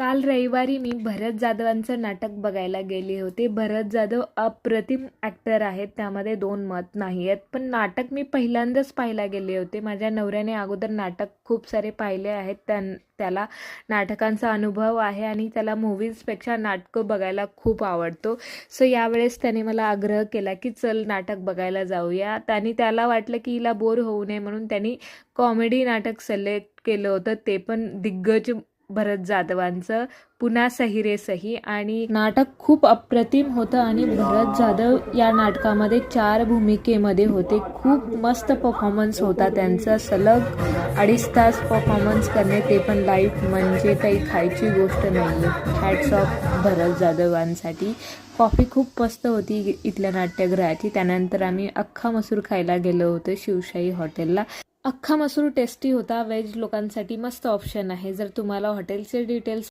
काल रविवारी मी भरत जाधवांचं नाटक बघायला गेले होते. भरत जाधव अप्रतिम ॲक्टर आहेत. त्यामध्ये दोन मत नाही आहेत. पण नाटक मी पहिल्यांदाच पाहायला गेले होते. माझ्या नवऱ्याने अगोदर नाटक खूप सारे पाहिले आहेत. त्यां त्याला नाटकांचा अनुभव आहे आणि त्याला मूवीजपेक्षा नाटकं बघायला खूप आवडतो. सो यावेळेस त्याने मला आग्रह केला की चल नाटक बघायला जाऊया. आणि त्याला वाटलं की हिला बोर होऊ नये म्हणून त्यांनी कॉमेडी नाटक सिलेक्ट केलं होतं. ते पण दिग्गज भरत जाधवांचं पुन्हा सही रे सही आणि नाटक खूप अप्रतिम होतं आणि भरत जाधव या नाटकामध्ये चार भूमिकेमध्ये होते. खूप मस्त परफॉर्मन्स होता त्यांचा. सलग अडीच तास परफॉर्मन्स करणे ते पण लाईव्ह म्हणजे काही खायची गोष्ट नाही हॅट्स ऑफ भरत जाधवांसाठी. कॉफी खूप मस्त होती इथल्या नाट्यगृहाची. त्यानंतर आम्ही अख्खा मसूर खायला गेलो होतो शिवशाही हॉटेलला अख्खा मसूर टेस्टी होता. व्हेज लोकांसाठी मस्त ऑप्शन आहे. जर तुम्हाला हॉटेलचे डिटेल्स